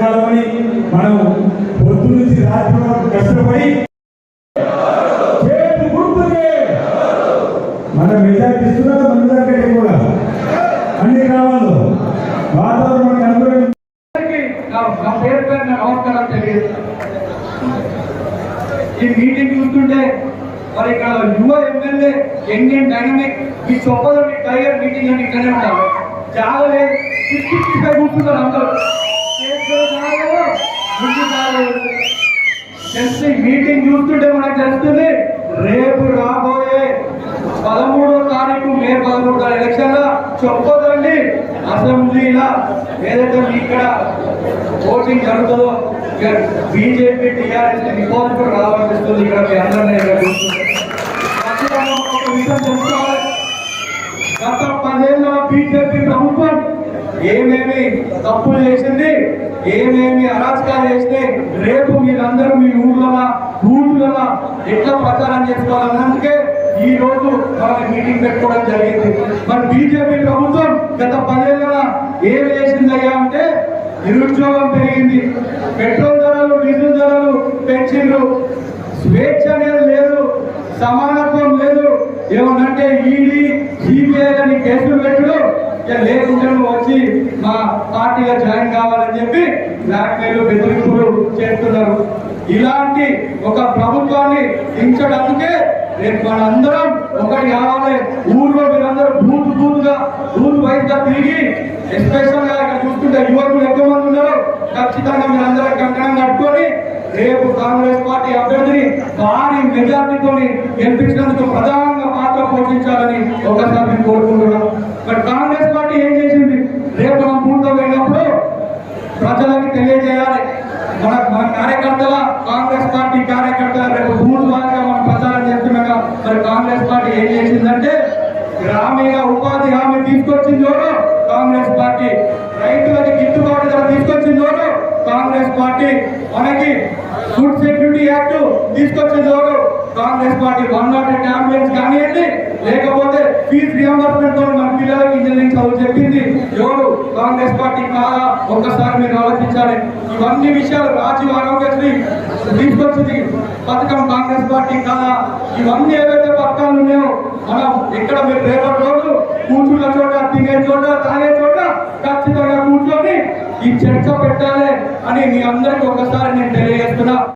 కాలమని మనం పొద్దు నుంచి రాత్రి వరకు కష్టపడి మన మెజార్టీ ఇస్తున్నారు మన దగ్గర కూడా అన్ని గ్రామాల్లో వాతావరణానికి అనుగుణంగా నా పేరు పేరు నా నమస్కారం తెలియదు ఈ మీటింగ్ చూస్తుంటే మరి ఇక్కడ యువ ఎమ్మెల్యే యంగ్ డైనమిక్ మీ చొప్పలో మీ టైగర్ మీటింగ్ అని ఇక్కడే ఉంటారు. చాలా ఫిఫ్టీ ఫైవ్ కూర్చున్నారు అందరూ. ముందు మీటింగ్ చూస్తుంటే మనకు తెలుస్తుంది రేపు రాబోయే పదమూడో తారీఖు మే పదమూడు ఎలక్షన్ చెప్పదండి అసెంబ్లీలో ఏదైతే ఇక్కడ ఓటింగ్ జరుగుతుందో బీజేపీ టీఆర్ఎస్ రిపోర్ట్ కూడా ఇక్కడ మీ అందరినీ ఇక్కడ చూస్తుంది గత ఏమేమి తప్పులు చేసింది ఏమేమి అరాచకాలు చేస్తే రేపు మీరందరూ మీ ఊర్లలో ఊర్లలో ఎట్లా ప్రచారం చేసుకోవాలన్నందుకే ఈ రోజు మన మీటింగ్ పెట్టుకోవడం జరిగింది. మరి బీజేపీ ప్రభుత్వం గత పదేళ్ళ ఏం చేసిందయ్యా అంటే నిరుద్యోగం పెరిగింది. పెట్రోల్ ధరలు డీజిల్ ధరలు పెంచిండ్రు. స్వేచ్ఛ అనేది లేదు సమానత్వం లేదు. ఏమనంటే ఈడీ సిబిఐ అని కేసులు పెట్టడం లేకుంటే వచ్చి మా పార్టీలో జాయిన్ కావాలని చెప్పి బ్లాక్ మెయిల్ బెదిరింపులు చేస్తున్నారు. ఇలాంటి ఒక ప్రభుత్వాన్ని దించడానికే రేపు మనందరం ఒకటి కావాలి. ఊర్లో మీరందరూ బూత్ బూత్గా బూత్ వైజ్గా తిరిగి ఎస్పెషల్గా ఇక్కడ చూస్తుంటే యువకులు ఎక్కువ మంది ఉన్నారు ఖచ్చితంగా మీరందరం కంకణం కట్టుకొని రేపు కాంగ్రెస్ పార్టీ అభ్యర్థిని భారీ మెజార్టీతో గెలిపించినందుకు ప్రధానంగా పాత్ర పోషించాలని ఒకసారి నేను కోరుకుంటున్నాను మరి కాంగ్రెస్ పార్టీ ఏం చేసింది రేపు మనం పూర్తి వెళ్ళినప్పుడు ప్రజలకు తెలియజేయాలి మన మన కార్యకర్తల కాంగ్రెస్ పార్టీ కార్యకర్తల రేపు మూడు వారిగా మనం ప్రచారం చేస్తున్నాగా మరి కాంగ్రెస్ పార్టీ ఏం చేసిందంటే గ్రామీణ ఉపాధి హామీ తీసుకొచ్చింది కాంగ్రెస్ పార్టీ. రైతులకి గిట్టుబాటు ధర తీసుకొచ్చింది ఎవరు? కాంగ్రెస్ పార్టీ. మనకి ఫుడ్ సెక్యూరిటీ యాక్ట్ తీసుకొచ్చింది ఎవరు? Congress party. One not eight ambulance కానివ్వండి లేకపోతే ఫీజు రియంబర్స్మెంట్తో మన పిల్లలకి ఇంజనీరింగ్ చదువు చెప్పింది. ఎవరు? కాంగ్రెస్ పార్టీ కాదా? ఒక్కసారి మీరు ఆలోచించాలి. ఇవన్నీ విషయాలు రాజీవ్ ఆరోగ్యశ్రీ తీసుకొచ్చింది. పథకం కాంగ్రెస్ పార్టీ కాదా? ఇవన్నీ ఏవైతే పథకాలు ఉన్నాయో మనం ఇక్కడ మీరు రేపటి రోజు కూర్చున్న చోట తినే చోట తాగే చోట ఖచ్చితంగా కూర్చొని ఈ చర్చ పెట్టాలి అని మీ అందరికీ ఒకసారి నేను తెలియజేస్తున్నా.